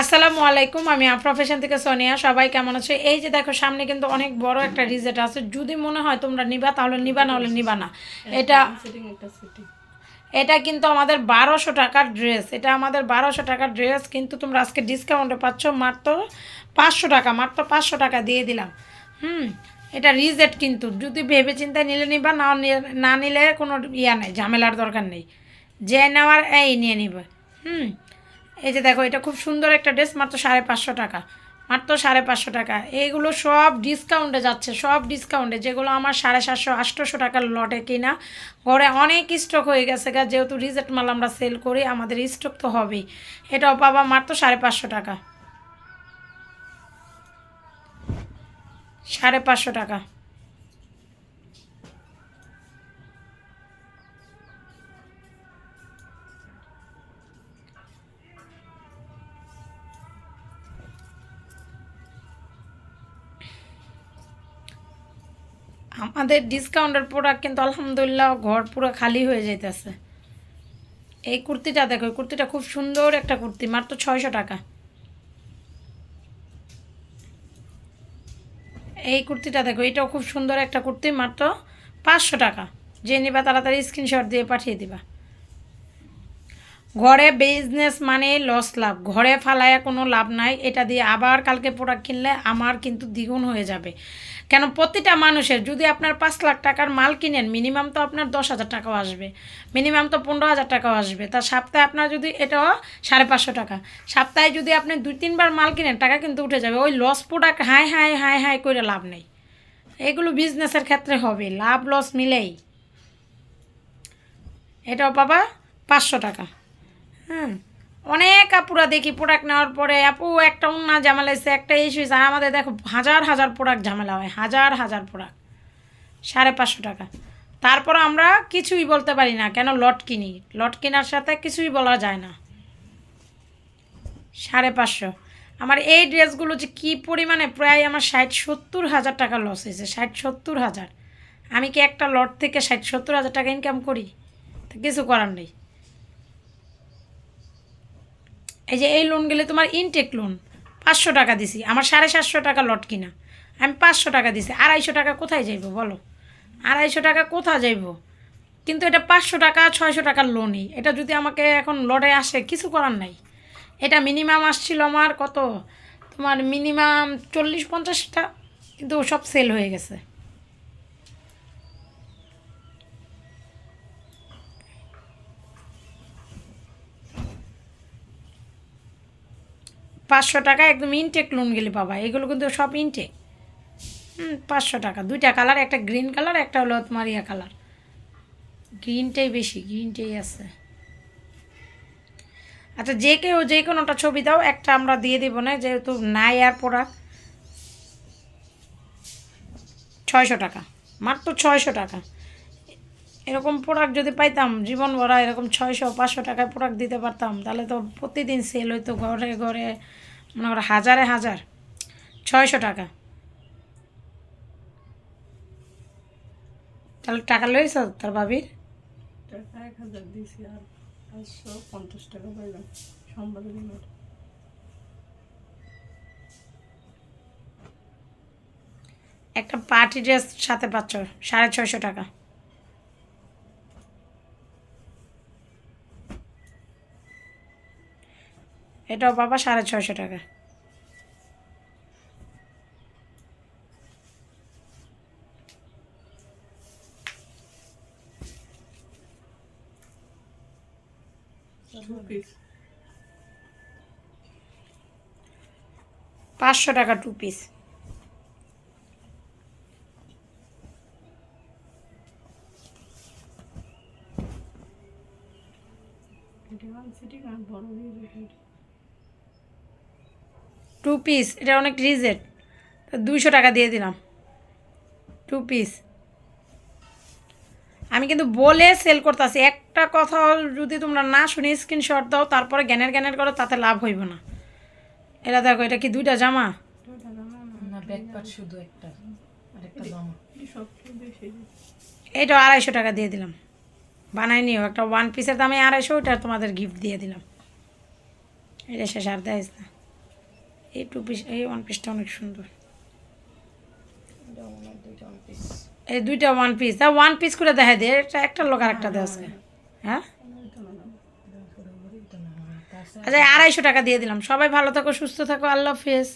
আসসালামু আলাইকুম আমি প্রফেশন থেকে সোনিয়া। সবাই কেমন আছে? এই যে দেখো সামনে কিন্তু অনেক বড় একটা রিজেট আছে। যদি মনে হয় তোমরা নিবা তাহলে নিবা না হলে নিবা না। এটা এটা কিন্তু আমাদের বারোশো টাকার ড্রেস এটা আমাদের বারোশো টাকার ড্রেস কিন্তু তোমরা আজকে ডিসকাউন্টে পাচ্ছ মাত্র পাঁচশো টাকা মাত্র পাঁচশো টাকা দিয়ে দিলাম। হুম এটা রিজেট কিন্তু। যদি ভেবে চিন্তায় নিলে নিবা না না নিলে কোনো ইয়া নেই ঝামেলার দরকার নেই। যে নেওয়ার এই নিয়ে নিবে। হুম এই যে দেখো, এটা খুব সুন্দর একটা ড্রেস, মাত্র সাড়ে পাঁচশো টাকা। মাত্র সাড়ে পাঁচশো টাকা। এইগুলো সব ডিসকাউন্টে যাচ্ছে, সব ডিসকাউন্টে যেগুলো আমার সাড়ে সাতশো, আটশোশো টাকার লটে কিনা, ঘরে অনেক স্টক হয়ে গেছে গা। যেহেতু রিজেক্ট মাল আমরা সেল করি, আমাদের স্টক তো হবেই। এটাও পাবা মাত্র সাড়ে পাঁচশো টাকা। সাড়ে পাঁচশো টাকা। আমাদের ডিসকাউন্টের প্রোডাক্ট কিন্তু আলহামদুলিল্লাহ ঘর পুরো খালি হয়ে যাইতেছে। এই কুর্তিটা দেখো কুর্তিটা খুব সুন্দর একটা কুর্তি, মাত্র ছয়শো টাকা। এই কুর্তিটা দেখো, এটাও খুব সুন্দর একটা কুর্তি, মাত্র পাঁচশো টাকা। যে নিবা তাড়াতাড়ি স্ক্রিনশট দিয়ে পাঠিয়ে দিবা। ঘরে বিজনেস মানে লস লাভ, ঘরে ফালায়া কোনো লাভ নাই। এটা দিয়ে আবার কালকে প্রোডাক্ট কিনলে আমার কিন্তু দ্বিগুণ হয়ে যাবে। কেন প্রতিটা মানুষের, যদি আপনার পাঁচ লাখ টাকার মাল কিনেন মিনিমাম তো আপনার দশ হাজার টাকাও আসবে। মিনিমাম তো পনেরো হাজার টাকাও আসবে। তা সপ্তাহে আপনার যদি এটাও সাড়ে পাঁচশো টাকা। সপ্তাহে যদি আপনি দুই, তিনবার মাল কিনেন, টাকা কিন্তু উঠে যাবে। ওই loss product high high high high করে লাভ নেই। এগুলো বিজনেসের ক্ষেত্রে হবে। লাভ লস মিলেই। এটাও পাবা পাঁচশো টাকা। হ্যাঁ। অনেক আপুরা দেখি প্রোডাক্ট নেওয়ার পরে, আপু, একটা উন্না ঝামেলা এসে একটা ইস্যু আর আমাদের দেখো, হাজার হাজার প্রোডাক্ট ঝামেলা হয়, হাজার হাজার প্রোডাক্ট সাড়ে পাঁচশো টাকা। তারপর আমরা কিছুই বলতে পারি না, কেন লট কিনি? লট কেনার সাথে কিছুই বলা যায় না। সাড়ে পাঁচশো। আমার এই ড্রেসগুলো যে কী পরিমাণে, প্রায় আমার ষাট সত্তর হাজার টাকা লস হয়েছে ষাট সত্তর হাজার। আমি কি একটা লট থেকে ষাট সত্তর হাজার টাকা ইনকাম করি? কিছু করার নেই। এই যে এই লোন গেলে তোমার ইনটেক লোন পাঁচশো টাকা দিছি। আমার সাড়ে সাতশো টাকা লট কিনা। আমি পাঁচশো টাকা দিছি। আড়াইশো টাকা কোথায় যাইব বলো? আড়াইশো টাকা কোথায় যাইব? কিন্তু এটা পাঁচশো টাকা, ছয়শো টাকার লোনই এটা যদি আমাকে এখন লটে আসে, কিছু করার নাই। এটা মিনিমাম আসছিল আমার কত? তোমার মিনিমাম চল্লিশ পঞ্চাশটা কিন্তু সব সেল হয়ে গেছে। পাঁচশো টাকা একদম ইনটেক লোন গেলে পাবা এগুলো কিন্তু সব ইনটেক হুম, পাঁচশো টাকা। দুইটা কালার একটা গ্রিন কালার একটা হলো তোমার ইয়া কালার গ্রিনটাই বেশি গ্রিনটাই আছে। আচ্ছা যে কেউ যে কোনোটা ছবি দাও, একটা আমরা দিয়ে দেবো না, যেহেতু নাই আর প্রোডাক্ট ছয়শো টাকা, মাত্র ছয়শো টাকা। এরকম প্রোডাক্ট যদি পাইতাম জীবন ভরা এরকম ছয়শো পাঁচশো টাকায় প্রোডাক্ট দিতে পারতাম তাহলে তো প্রতিদিন সেল হইতো ঘরে ঘরে মনে করো হাজারে হাজার ছয়শো টাকা। তাহলে টাকা লইছ তোর ভাবির? টাকা এক হাজার দিয়েছি আর পাঁচশো পঞ্চাশ টাকা পাইলাম সোমবারে একটা পার্টি ড্রেস সাথে পাচ্ছ সাড়ে ছয়শো টাকা। এটাও বাবা সাড়ে ছয়শো টাকা। পাঁচশো টাকা টু পিস সিটি বড় দেখে টু পিস এটা অনেক রিজেট দুইশো টাকা দিয়ে দিলাম। টু পিস আমি কিন্তু বলে সেল করতেছি। একটা কথা যদি তোমরা না শুনি স্ক্রিনশট দাও তারপরে জ্ঞানের জ্ঞানের করো তাতে লাভ হইব না। এটা দেখো এটা কি দুইটা জামা? শুধু একটা। এইটা আড়াইশো টাকা দিয়ে দিলাম। বানাই নিও। একটা ওয়ান পিসের দামে আড়াইশো ওটা তোমাদের গিফট দিয়ে দিলাম। এটা শেষ আর দেয় না। এই টু পিস এই ওয়ান পিসটা অনেক সুন্দর। এই দুইটা ওয়ান পিস তা ওয়ান পিস করে দেখা দে, এটা একটা লোক আর একটা দেওয়া আছে হ্যাঁ? আচ্ছা আড়াইশো টাকা দিয়ে দিলাম। সবাই ভালো থাকো, সুস্থ থাকো, আল্লাহ হাফেজ।